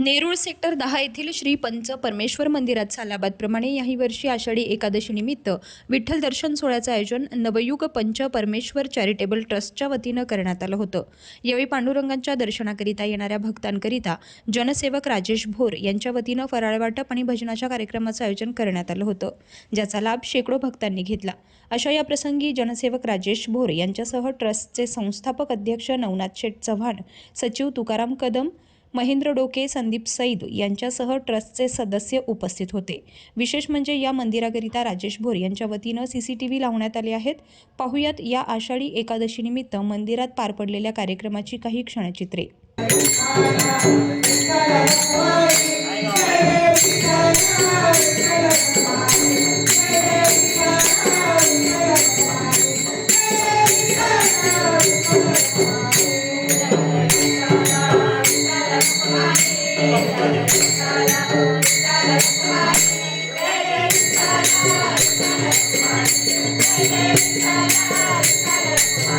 Nerul sector दहा येथील श्री पंच परमेश्वर मंदिरात सालाबादप्रमाणे याही वर्षी आषाढी एकादशीनिमित्त विठ्ठल दर्शन सोहळ्याचं आयोजन नवयुग पंच परमेश्वर चॅरिटेबल ट्रस्टच्या वतीनं करण्यात आलं होतं. यावेळी पांडुरंगांच्या दर्शनाकरिता येणाऱ्या भक्तांकरिता जनसेवक राजेश भोर यांच्या वतीनं फराळ वाटप आणि भजनाच्या कार्यक्रमाचं आयोजन करण्यात आलं होतं. ज्याचा लाभ शेकडो भक्तांनी घेतला. अशा या प्रसंगी जनसेवक राजेश भोर यांच्यासह ट्रस्टचे संस्थापक अध्यक्ष नवनाथ शेठ चव्हाण सचिव तुकाराम कदम महेंद्र डोके संदीप सईद यांच्यासह ट्रस्टचे सदस्य उपस्थित होते. विशेष म्हणजे या मंदिराकरिता राजेश भोर यांच्या वतीनं सी सी टी व्ही लावण्यात आले आहेत. पाहुयात या आषाढी एकादशीनिमित्त मंदिरात पार पडलेल्या कार्यक्रमाची काही क्षणचित्रे. Thank you.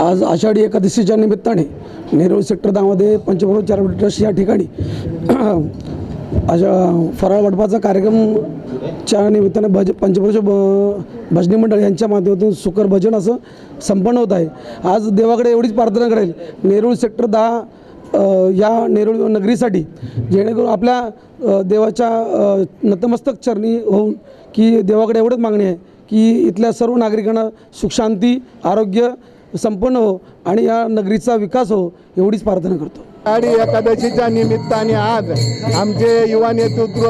आज आषाढी एकादशीच्या निमित्ताने नेरूळ सेक्टर दहामध्ये पंचभूत चॅरिटेबल ट्रस्ट या ठिकाणी अशा फराळ वाटपाचा कार्यक्रमच्या निमित्ताने भज पंचभूत ब भजनी मंडळ यांच्या माध्यमातून सुकर भजन असं संपन्न होत आहे. आज देवाकडे एवढीच प्रार्थना करेल. नेरूळ सेक्टर दहा या नेरूळ नगरीसाठी जेणेकरून आपल्या देवाच्या नतमस्तक चरणी होऊन की देवाकडे एवढंच मागणी आहे की इथल्या सर्व नागरिकांना सुखशांती आरोग्य संपन्न हो आणि या नगरीचा विकास हो एवढीच प्रार्थना करतो. आषाढी एकादशीच्या निमित्ताने आज आमचे युवा नेतृत्व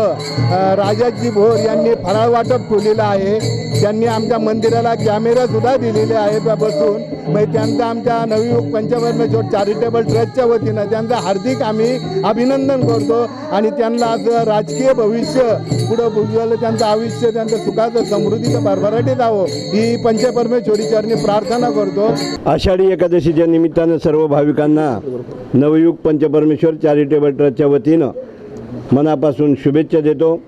राजाजी भोर यांनी फराळ वाटप ठेवलेलं आहे. त्यांनी आमच्या मंदिराला कॅमेरासुद्धा दिलेले आहेत बसून. मग त्यांचा आमच्या नवयुग पंचपरमेश्वर चॅरिटेबल ट्रस्टच्या वतीनं त्यांचं हार्दिक आम्ही अभिनंदन करतो. आणि त्यांना आज राजकीय भविष्य पुढं बुजवलं त्यांचं आयुष्य त्यांचं सुखाचं समृद्धीचं भरभराटी जावं ही पंचपरमेश्वरी चरणी प्रार्थना करतो. आषाढी एकादशीच्या निमित्तानं सर्व भाविकांना नवयुग पंचपरमेश्वर चॅरिटेबल ट्रस्टच्या वतीनं मनापासून शुभेच्छा देतो.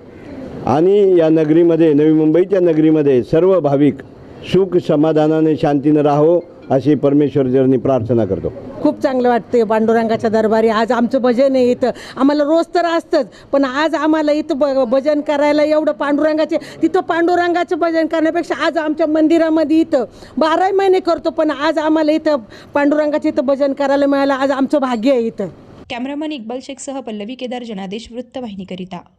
आणि या नगरीमध्ये नवी मुंबईच्या नगरीमध्ये सर्व भाविक सुख समाधानाने शांतीनं राहो. अशी परमेश्वरचरणी प्रार्थना करतो. खूप चांगलं वाटते पांडुरंगाच्या दरबारी. आज आमचं भजन आहे इथं. आम्हाला रोज तर असतंच पण आज आम्हाला इथं ब भजन करायला एवढं पांडुरंगाचे तिथं पांडुरंगाचं भजन करण्यापेक्षा आज आमच्या मंदिरामध्ये इथं बाराही महिने करतो पण आज आम्हाला इथं पांडुरंगाचं इथं भजन करायला मिळालं. आज आमचं भाग्य आहे इथं. कॅमेरामन इक्बाल शेखसह पल्लवी केदार जनादेश वृत्तवाहिनीकरिता.